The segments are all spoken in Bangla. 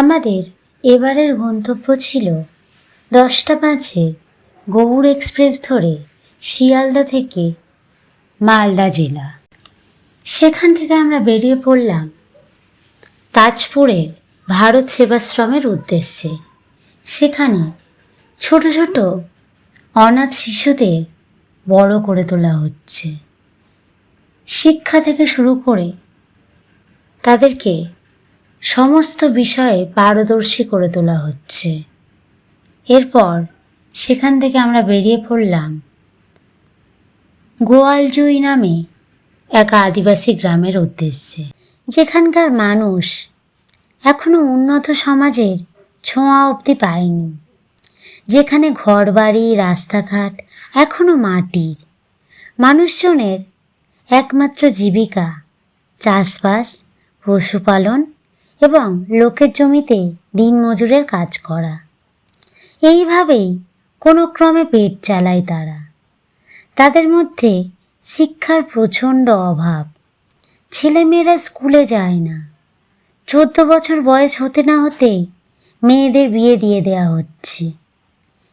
আমাদের এবারের গন্তব্য ছিল দশটা পাঁচে গৌড় এক্সপ্রেস ধরে শিয়ালদা থেকে মালদা জেলা। সেখান থেকে আমরা বেরিয়ে পড়লাম তাজপুরের ভারত সেবাশ্রমের উদ্দেশ্যে। সেখানে ছোট ছোট অনাথ শিশুদের বড় করে তোলা হচ্ছে। শিক্ষা থেকে শুরু করে তাদেরকে সমস্ত বিষয়ে পারদর্শী করে তোলা হচ্ছে। এরপর সেখান থেকে আমরা বেরিয়ে পড়লাম গোয়ালজুই নামে এক আদিবাসী গ্রামের উদ্দেশ্যে। যেখানকার মানুষ এখনও উন্নত সমাজের ছোঁয়া অবধি পায়নি। যেখানে ঘরবাড়ি, রাস্তাঘাট এখনও মাটির। মানুষজনের একমাত্র জীবিকা চাষবাস, পশুপালন এবং লোকের জমিতে দিনমজুরের কাজ করা। এইভাবেই কোনো ক্রমে পেট চালায় তারা। তাদের মধ্যে শিক্ষার প্রচণ্ড অভাব। ছেলেমেয়েরা স্কুলে যায় না। চোদ্দ বছর বয়স হতে না হতেই মেয়েদের বিয়ে দিয়ে দেওয়া হচ্ছে।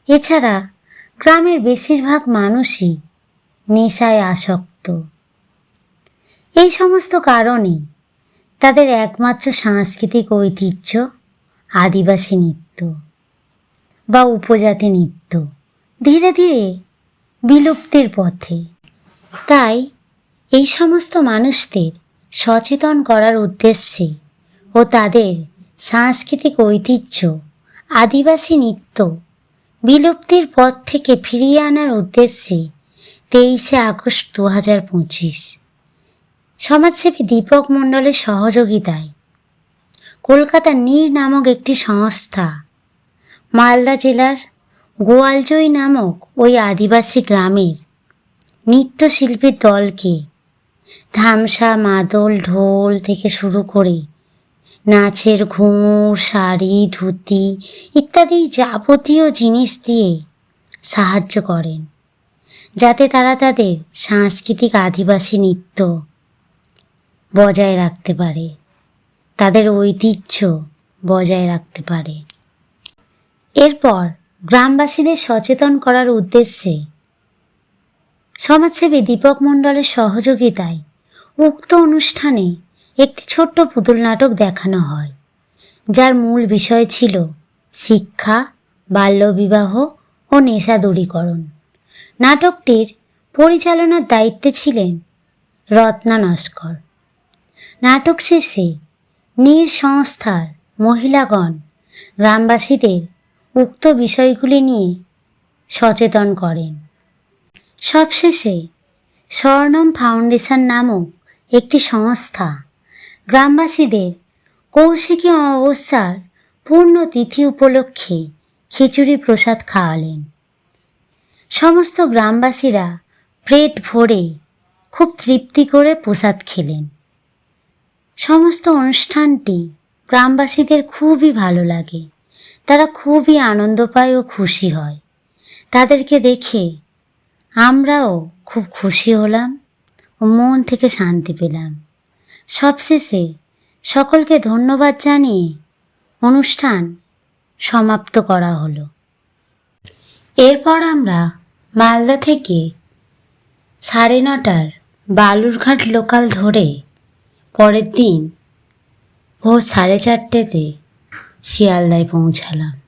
এছাড়া গ্রামের বেশিরভাগ মানুষই নেশায় আসক্ত। এই সমস্ত কারণে তাদের একমাত্র সাংস্কৃতিক ঐতিহ্য আদিবাসী নৃত্য বা উপজাতি নৃত্য। ধীরে ধীরে বিলুপ্তির পথে। তাই এই সমস্ত মানুষদের সচেতন করার উদ্দেশ্যে ও তাদের সাংস্কৃতিক ঐতিহ্য, আদিবাসী নৃত্য বিলুপ্তির পথ থেকে ফিরিয়ে আনার উদ্দেশ্যে তেইশে আগস্ট দু হাজার পঁচিশ। সমাজসেবী দীপক মণ্ডলের সহযোগিতায়। কলকাতা নীর নামক একটি সংস্থা, মালদা জেলার গোয়ালজই নামক ওই আদিবাসী গ্রামের নৃত্যশিল্পীর দলকে ধামসা, মাদল, ঢোল থেকে শুরু করে নাচের ঘুঙুর, শাড়ি, ধুতি ইত্যাদি যাবতীয় জিনিস দিয়ে সাহায্য করেন, যাতে তারা তাদের সাংস্কৃতিক আদিবাসী নৃত্য বজায় রাখতে পারে। তাদের ঐতিহ্য বজায় রাখতে পারে। এরপর গ্রামবাসীদের সচেতন করার উদ্দেশ্যে সমাজসেবী দীপক মণ্ডলের সহযোগিতায় উক্ত অনুষ্ঠানে একটি ছোট্ট পুতুল নাটক দেখানো হয়, যার মূল বিষয় ছিল শিক্ষা, বাল্যবিবাহ ও নেশা দূরীকরণ। নাটকটির পরিচালনার দায়িত্বে ছিলেন রত্না নস্কর। নাটক শেষে নীর সংস্থার মহিলাগণ গ্রামবাসীদের উক্ত বিষয়গুলি নিয়ে সচেতন করেন। সবশেষে স্বর্ণম ফাউন্ডেশন নামক একটি সংস্থা গ্রামবাসীদের কৌশিকী অবস্থার পূর্ণ তিথি উপলক্ষে খিচুড়ি প্রসাদ খাওয়ালেন। সমস্ত গ্রামবাসীরা পেট ভরে খুব তৃপ্তি করে প্রসাদ খেলেন। সমস্ত অনুষ্ঠানটি গ্রামবাসীদের খুবই ভালো লাগে। তারা খুবই আনন্দ পায় ও খুশি হয়। তাদেরকে দেখে আমরাও খুব খুশি হলাম ও মন থেকে শান্তি পেলাম। সবশেষে সকলকে ধন্যবাদ জানিয়ে অনুষ্ঠান সমাপ্ত করা হলো। এরপর আমরা মালদা থেকে সাড়ে নটার বালুরঘাট লোকাল ধরে পরের দিন ভোর সাড়ে চারটেতে শিয়ালদায় পৌঁছালাম।